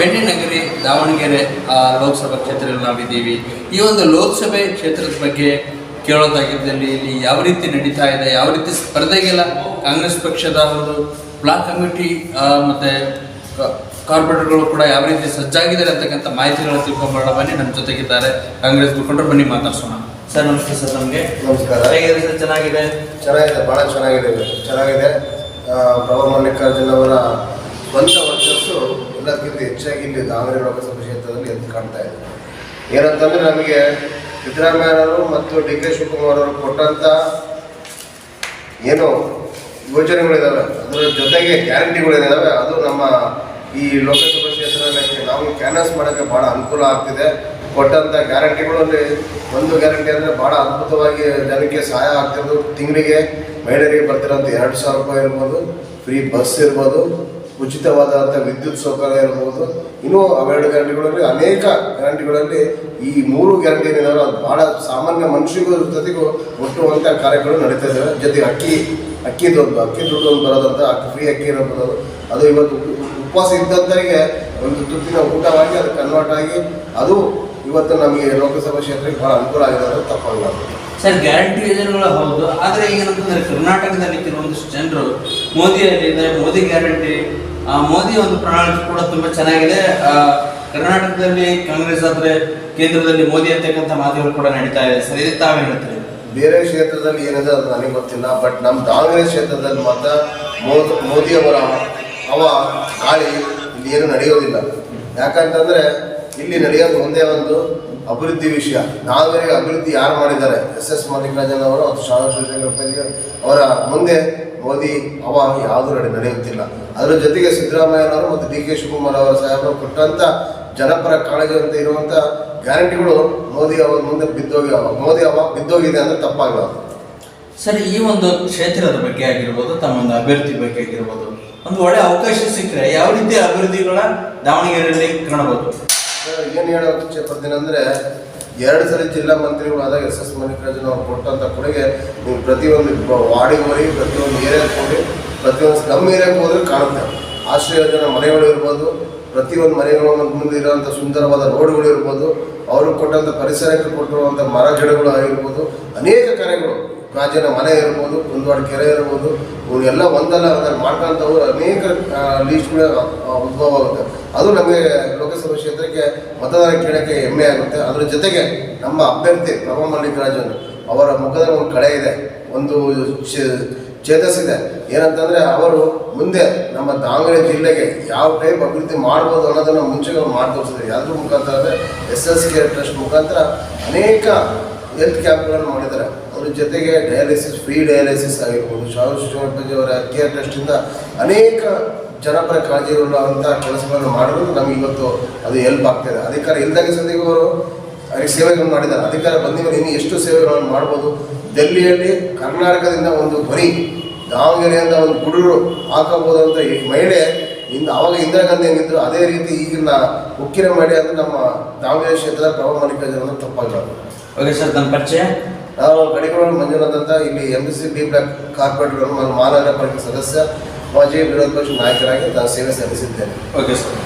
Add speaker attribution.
Speaker 1: ಬೆಣ್ಣೆನಗರಿ ದಾವಣಗೆರೆ ಲೋಕಸಭಾ ಕ್ಷೇತ್ರದಲ್ಲಿ ನಾವಿದ್ದೀವಿ. ಈ ಒಂದು ಲೋಕಸಭೆ ಕ್ಷೇತ್ರದ ಬಗ್ಗೆ ಕೇಳೋದಾಗಿದ್ದಲ್ಲಿ ಇಲ್ಲಿ ಯಾವ ರೀತಿ ನಡೀತಾ ಇದೆ ಯಾವ ರೀತಿ ಸ್ಪರ್ಧೆಗೆಲ್ಲ ಕಾಂಗ್ರೆಸ್ ಪಕ್ಷದ ಒಂದು ಬ್ಲಾಕ್ ಕಮಿಟಿ ಮತ್ತೆ ಕಾರ್ಪೊರೇಟರ್ಗಳು ಕೂಡ ಯಾವ ರೀತಿ ಸಜ್ಜಾಗಿದ್ದಾರೆ ಅಂತಕ್ಕಂಥ ಮಾಹಿತಿಗಳನ್ನು ತಿಳ್ಕೊಂಬರೋಣ. ಬನ್ನಿ ನಮ್ಮ ಜೊತೆಗಿದ್ದಾರೆ ಕಾಂಗ್ರೆಸ್ ಮುಖಂಡರು. ಬನ್ನಿ ಮಾತಾಡ್ಸೋಣ. ಸರ್ ನಮಸ್ತೆ ಸರ್ ನಮಗೆ.
Speaker 2: ನಮಸ್ಕಾರ.
Speaker 1: ಹೇಗಿದೆ ಸರ್? ಚೆನ್ನಾಗಿದೆ?
Speaker 2: ಚೆನ್ನಾಗಿದೆ ಭಾಳ ಚೆನ್ನಾಗಿದೆ ಚೆನ್ನಾಗಿದೆ. ಪ್ರಭು ಮಲ್ಲಿಕಾರ್ಜುನ್ ಅವರ ಸ್ವಂತ ವರ್ಚಸ್ಸು ಎಲ್ಲಕ್ಕಿಂತ ಹೆಚ್ಚಾಗಿ ಇಲ್ಲಿ ದಾವಣಗೆರೆ ಲೋಕಸಭಾ ಕ್ಷೇತ್ರದಲ್ಲಿ ಎದ್ದು ಕಾಣ್ತಾ ಇದೆ. ಏನಂತಂದ್ರೆ ನಮಗೆ ಸಿದ್ದರಾಮಯ್ಯನವರು ಮತ್ತು ಡಿ ಕೆ ಶಿವಕುಮಾರ್ ಅವರು ಕೊಟ್ಟಂತ ಏನು ಯೋಜನೆಗಳಿದಾವೆ. ಅದರ ಜೊತೆಗೆ ಗ್ಯಾರಂಟಿಗಳಿದಾವೆ. ಅದು ನಮ್ಮ ಈ ಲೋಕಸಭಾ ಕ್ಷೇತ್ರದಲ್ಲಿ ನಾವು ಕ್ಯಾನ್ವಸ್ ಮಾಡೋಕ್ಕೆ ಭಾಳ ಅನುಕೂಲ ಆಗ್ತಿದೆ. ಕೊಟ್ಟಂಥ ಗ್ಯಾರಂಟಿಗಳಲ್ಲಿ ಒಂದು ಗ್ಯಾರಂಟಿ ಅಂದರೆ ಭಾಳ ಅದ್ಭುತವಾಗಿ ಜನಕ್ಕೆ ಸಹಾಯ ಆಗ್ತಿರೋದು. ತಿಂಗಳಿಗೆ ಮಹಿಳೆಯರಿಗೆ ಬರ್ತಿರೋಂಥ ಎರಡು ಸಾವಿರ ರೂಪಾಯಿ ಇರ್ಬೋದು ಫ್ರೀ ಬಸ್ ಇರ್ಬೋದು ಉಚಿತವಾದಂಥ ವಿದ್ಯುತ್ ಸೌಕರ್ಯ ಇರ್ಬೋದು. ಇನ್ನೂ ಅವೆರಡು ಗ್ಯಾರಂಟಿಗಳಲ್ಲಿ ಅನೇಕ ಗ್ಯಾರಂಟಿಗಳಲ್ಲಿ ಈ ಮೂರು ಗ್ಯಾರಂಟಿ ಏನಿದಾವೆ ಅದು ಭಾಳ ಸಾಮಾನ್ಯ ಮನುಷ್ಯರಿಗೂ ಜೊತೆಗೂ ಮುಟ್ಟುವಂಥ ಕಾರ್ಯಗಳು ನಡೀತಾ ಇದ್ದಾವೆ ಜೊತೆಗೆ ಅಕ್ಕಿ ಅಕ್ಕಿ ದೊಡ್ಡದು ಅಕ್ಕಿ ದುಡ್ಡು ಒಂದು ಬರೋದಂತ, ಅಕ್ಕಿ ಫ್ರೀ ಅಕ್ಕಿ ಬರೋದು. ಅದು ಇವತ್ತು ಉಪವಾಸ ಇದ್ದಂಥವರಿಗೆ ಒಂದು ತುತ್ತಿನ ಊಟವಾಗಿ ಅದು ಕನ್ವರ್ಟ್ ಆಗಿ ಅದು ಇವತ್ತು ನಮಗೆ ಲೋಕಸಭಾ ಕ್ಷೇತ್ರಕ್ಕೆ ಭಾಳ ಅನುಕೂಲ ಆಗಿದೆ ತಪ್ಪಲ್ಲ
Speaker 1: ಸರ್, ಗ್ಯಾರಂಟಿ ಯೋಜನೆಗಳು ಹೌದು. ಆದರೆ ಏನಂತಂದ್ರೆ ಕರ್ನಾಟಕದಲ್ಲಿ ಕೆಲವೊಂದಿಷ್ಟು ಜನರು ಮೋದಿಯಲ್ಲಿದೆ ಮೋದಿ ಗ್ಯಾರಂಟಿ ಮೋದಿ ಒಂದು ಪ್ರಣಾಳಿಕೆ ಕೂಡ ತುಂಬಾ ಚೆನ್ನಾಗಿದೆ. ಕರ್ನಾಟಕದಲ್ಲಿ ಕಾಂಗ್ರೆಸ್ ಆದ್ರೆ ಕೇಂದ್ರದಲ್ಲಿ ಮೋದಿ ಅಂತಕ್ಕಂಥ ಮಾತುಗಳು ಕೂಡ ನಡೀತಾ ಇದೆ. ಸರಿ ತಾವೇ ಹೇಳ್ತೀರಿ?
Speaker 2: ಬೇರೆ ಕ್ಷೇತ್ರದಲ್ಲಿ ಏನಿದೆ ಅದು ನನಗೆ ಗೊತ್ತಿಲ್ಲ, ಬಟ್ ನಮ್ಮ ದಾವಣಗೆರೆ ಕ್ಷೇತ್ರದಲ್ಲಿ ಮಾತ್ರ ಮೋದ್ ಅವರ ಅವ ಗಾಳಿ ಇಲ್ಲಿ ಏನು ನಡೆಯೋದಿಲ್ಲ. ಯಾಕಂತಂದ್ರೆ ಇಲ್ಲಿ ನಡೆಯೋದು ಒಂದೇ ಒಂದು ಅಭಿವೃದ್ಧಿ ವಿಷಯ. ದಾವಣಗೆರೆ ಅಭಿವೃದ್ಧಿ ಯಾರು ಮಾಡಿದ್ದಾರೆ? ಎಸ್ ಎಸ್ ಮಲ್ಲಿಕಾರ್ಜುನ್ ಅವರು ಅವರ ಮುಂದೆ ಮೋದಿ ಅವ ಯಾವುದು ನಡೆ ನಡೆಯುತ್ತಿಲ್ಲ. ಅದರ ಜೊತೆಗೆ ಸಿದ್ದರಾಮಯ್ಯನವರು ಮತ್ತು ಡಿ ಕೆ ಶಿವಕುಮಾರ್ ಅವರ ಸಾಹೇಬರು ಕೊಟ್ಟಂತ ಜನಪರ ಕಾಳಜಿ ಅಂತ ಇರುವಂತ ಗ್ಯಾರಂಟಿಗಳು ಮೋದಿ ಅವರ ಮುಂದೆ ಬಿದ್ದೋಗಿ ಮೋದಿ ಅವ ಬಿದ್ದೋಗಿದೆ ಅಂದ್ರೆ ತಪ್ಪಾಗಲ್ಲ
Speaker 1: ಸರಿ ಈ ಒಂದು ಕ್ಷೇತ್ರದ ಬಗ್ಗೆ ಆಗಿರ್ಬೋದು ತಮ್ಮ ಒಂದು ಅಭ್ಯರ್ಥಿ ಬಗ್ಗೆ ಆಗಿರ್ಬೋದು ಒಂದು ಒಳ್ಳೆ ಅವಕಾಶ ಸಿಕ್ಕರೆ ಯಾವ ರೀತಿ ಅಭಿವೃದ್ಧಿಗಳ ದಾವಣಗೆರೆಯಲ್ಲಿ ಕಾಣಬಹುದು?
Speaker 2: ಏನು ಹೇಳೋಕೆ ಇಚ್ಛೆಪಡ್ತೀನಿ ಅಂದರೆ ಎರಡು ಸಲ ಜಿಲ್ಲಾ ಮಂತ್ರಿಗಳಾದಾಗ ಎಸ್ ಎಸ್ ಮಲ್ಲಿಕಾರ್ಜುನ ಅವ್ರು ಕೊಟ್ಟಂಥ ಕೊಡುಗೆ ನೀವು ಪ್ರತಿಯೊಂದು ವಾರ್ಡಿಗೆ ಹೋಗಿ ಪ್ರತಿಯೊಂದು ಏರಿಯಾಗೆ ಹೋಗಿ, ಪ್ರತಿಯೊಂದು ನಮ್ಮ ಏರಿಯಾಗೆ ಹೋದ್ರೆ ಕಾಣುತ್ತೆ. ಆಶ್ರಯ ಯೋಜನೆ ಮನೆಗಳು ಇರ್ಬೋದು, ಪ್ರತಿಯೊಂದು ಮನೆಗಳ ಮುಂದೆ ಇರೋವಂಥ ಸುಂದರವಾದ ರೋಡ್ಗಳು ಇರ್ಬೋದು, ಅವರು ಕೊಟ್ಟಂಥ ಪರಿಸರಕ್ಕೆ ಕೊಟ್ಟಿರುವಂಥ ಮರ, ಗಿಡಗಳು ಆಗಿರ್ಬೋದು, ಅನೇಕ ಕಾರ್ಯಗಳು. ಗಾಜಿನ ಮನೆ ಇರ್ಬೋದು, ಕುಂದವಾಡ ಕೆರೆ ಇರ್ಬೋದು ಇವನ್ನೆಲ್ಲ ಒಂದಲ್ಲ ಅದನ್ನು ಮಾಡ್ಕೊಂತವ್ರು ಅನೇಕ ಲೀಸ್ಟ್ಗಳ ಉದ್ಭವ ಆಗುತ್ತೆ. ಅದು ನಮಗೆ ಲೋಕಸಭಾ ಕ್ಷೇತ್ರಕ್ಕೆ ಮತದಾನ ಕೇಳೋಕ್ಕೆ ಹೆಮ್ಮೆ ಆಗುತ್ತೆ. ಅದರ ಜೊತೆಗೆ ನಮ್ಮ ಅಭ್ಯರ್ಥಿ ಪ್ರಭಾ ಮಲ್ಲಿಕಾರ್ಜುನ್ ಅವರ ಮುಖದ ಒಂದು ಕಳೆ ಇದೆ, ಒಂದು ಚೇ- ಏನಂತಂದರೆ ಅವರು ಮುಂದೆ ನಮ್ಮ ದಾವಣಗೆರೆ ಜಿಲ್ಲೆಗೆ ಯಾವ ಟೈಪ್ ಅಭಿವೃದ್ಧಿ ಮಾಡ್ಬೋದು ಅನ್ನೋದನ್ನು ಮುಂಚೆ ಅವ್ರು ಮಾಡಿ ತೋರಿಸಿದ್ರು ಯಾವ್ದ್ರ ಮುಖಾಂತರ ಅಂದರೆ ಎಸ್ ಎಸ್ ಕೆ ಟ್ರಸ್ಟ್ ಮುಖಾಂತರ ಅನೇಕ ಹೆಲ್ತ್ ಕ್ಯಾಂಪ್ಗಳನ್ನು ಮಾಡಿದ್ದಾರೆ. ಅದ್ರ ಜೊತೆಗೆ ಡಯಾಲಿಸಿಸ್ ಫ್ರೀ ಡಯಾಲಿಸಿಸ್ ಆಗಿರ್ಬೋದು. ಶಾಲು ಶಿವಪತಿ ಅವರ ಕೇರ್ ಟ್ರಸ್ಟಿಂದ ಅನೇಕ ಜನಪರ ಕಾಳಜಿಯುಳ್ಳುವಂಥ ಕೆಲಸಗಳನ್ನು ಮಾಡಿದ್ರು. ನಮಗೆ ಇವತ್ತು ಅದು ಹೆಲ್ಪ್ ಆಗ್ತಿದೆ ಅಧಿಕಾರ ಇಲ್ದಾಗ ಸದ್ಯಕ್ಕೆ ಅವರು ಅವರಿಗೆ ಸೇವೆಗಳನ್ನು ಮಾಡಿದ್ದಾರೆ. ಅಧಿಕಾರ ಬಂದಿವರು ಇನ್ನು ಎಷ್ಟು ಸೇವೆಗಳನ್ನು ಮಾಡ್ಬೋದು? ದೆಲ್ಲಿಯಲ್ಲಿ ಕರ್ನಾಟಕದಿಂದ ಒಂದು ಧ್ವನಿ, ದಾವಣಗೆರೆಯಿಂದ ಒಂದು ಗುಡುಗರು ಹಾಕಬಹುದು ಅಂತ ಈ ಮಹಿಳೆ ಇಂದ ಅವಾಗ ಇಂದಿರಾ ಗಾಂಧಿ ಏನಿದ್ರು ಅದೇ ರೀತಿ ಈಗಿನ ಉಕ್ಕಿನ ಮಹಿಳೆ ಅಂದ್ರೆ ನಮ್ಮ ದಾವಣಗೆರೆ ಕ್ಷೇತ್ರದ ಪ್ರಭಾವ ಮಲ್ಲಿಕಾರ್ಜುನ ತಪ್ಪಾಗಲ್ಲ
Speaker 1: ಓಕೆ ಸರ್ ನನ್ನ ಪರಿಚಯ.
Speaker 2: ನಾವು ಕಡಿಗೋಳ ಮಂಜುನಾಥ್ ಇಲ್ಲಿ M B C B block corporator ಪಾಲಿಕೆ ಸದಸ್ಯ ಮಾಜಿ ವಿರೋಧ ಪಕ್ಷ ನಾಯಕರಾಗಿ ನಾನು ಸೇವೆ ಸಲ್ಲಿಸಿದ್ದೇನೆ.
Speaker 1: Okay sir